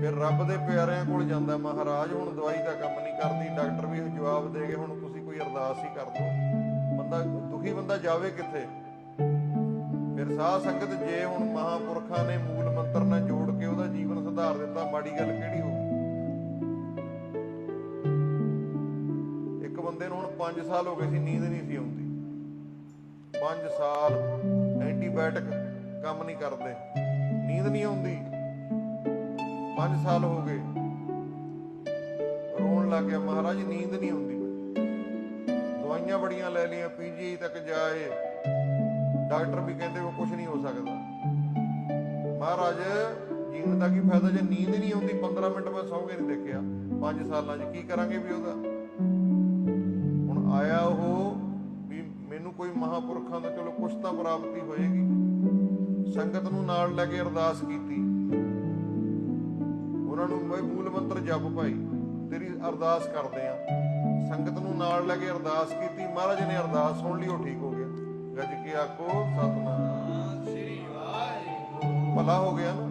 ਫਿਰ ਰੱਬ ਦੇ ਪਿਆਰਿਆਂ ਕੋਲ ਜਾਂਦਾ ਮਹਾਰਾਜ, ਹੁਣ ਦਵਾਈ ਦਾ ਕੰਮ ਨਹੀਂ ਕਰਦੀ, ਡਾਕਟਰ ਵੀ ਜਵਾਬ ਦੇ ਗਏ, ਹੁਣ ਤੁਸੀਂ ਕੋਈ ਅਰਦਾਸ ਹੀ ਕਰ ਦਿਓ। ਬੰਦਾ ਦੁਖੀ ਬੰਦਾ ਜਾਵੇ ਕਿੱਥੇ? ਫਿਰ ਸਾਧ ਸੰਗਤ ਜੇ ਹੁਣ ਮਹਾਪੁਰਖਾਂ ਨੇ ਮੂਲ ਮੰਤਰ ਨਾਲ ਜੋੜ ਕੇ ਉਹਦਾ ਜੀਵਨ ਸੁਧਾਰ ਦਿੱਤਾ, ਮਾੜੀ ਗੱਲ ਕਿਹੜੀ ਹੋ ਇੱਕ ਬੰਦੇ ਨੂੰ ਹੁਣ 5 ਸਾਲ ਹੋ ਗਏ ਸੀ, ਨੀਂਦ ਨਹੀਂ ਸੀ ਆਉਂਦੀ। 5 ਸਾਲ ਐਂਟੀਬਾਇਓਟਿਕ ਕੰਮ ਨਹੀਂ ਕਰਦੇ। ਨੀਂਦ ਨਹੀਂ ਆਉਂਦੀ। 5 ਸਾਲ ਹੋ ਗਏ। ਰੋਣ ਲੱਗ ਗਿਆ, ਮਹਾਰਾਜ ਨੀਂਦ ਨਹੀਂ ਆਉਂਦੀ। ਦਵਾਈਆਂ ਬੜੀਆਂ ਲੈ ਲਈਆਂ, ਪੀਜੀ ਤੱਕ ਜਾਏ। ਡਾਕਟਰ ਵੀ ਕਹਿੰਦੇ ਉਹ ਕੁਝ ਨਹੀਂ ਹੋ ਸਕਦਾ। ਮਹਾਰਾਜ ਜੀਣ ਦਾ ਕੀ ਫਾਇਦਾ ਜੇ ਨੀਂਦ ਨਹੀਂ ਆਉਂਦੀ? 15 ਮਿੰਟ ਮੈਂ ਸੌਂ ਕੇ ਨਹੀਂ ਦੇਖਿਆ। 5 ਸਾਲਾਂ 'ਚ ਕੀ ਕਰਾਂਗੇ ਵੀ ਉਹਦਾ? ਹੁਣ ਆਇਆ ਉਹ ਵੀ ਮੈਨੂੰ ਕੋਈ ਮਹਾਪੁਰਖਾਂ ਦਾ ਚਲੋ ਕੁਛ ਤਾਂ ਪ੍ਰਾਪਤੀ ਹੋਏਗੀ। ਸੰਗਤ ਨੂੰ ਨਾਲ ਲੈ ਕੇ ਅਰਦਾਸ ਕੀਤੀ। ਨੂੰ ਮੈਂ ਮੂਲ ਮੰਤਰ ਜਪ ਭਾਈ ਤੇਰੀ ਅਰਦਾਸ ਕਰਦੇ ਆ। ਸੰਗਤ ਨੂੰ ਨਾਲ ਲੈ ਕੇ ਅਰਦਾਸ ਕੀਤੀ ਮਹਾਰਾਜ ਨੇ ਅਰਦਾਸ ਸੁਣ ਲਈ ਉਹ ਠੀਕ ਹੋ ਗਿਆ। ਗੱਜ ਕੇ ਆਖੋ ਸਤਨਾਮ। ਸ੍ਰੀ ਵਾਹਿਗੁਰੂ। ਭਲਾ ਹੋ ਗਿਆ ਨਾ।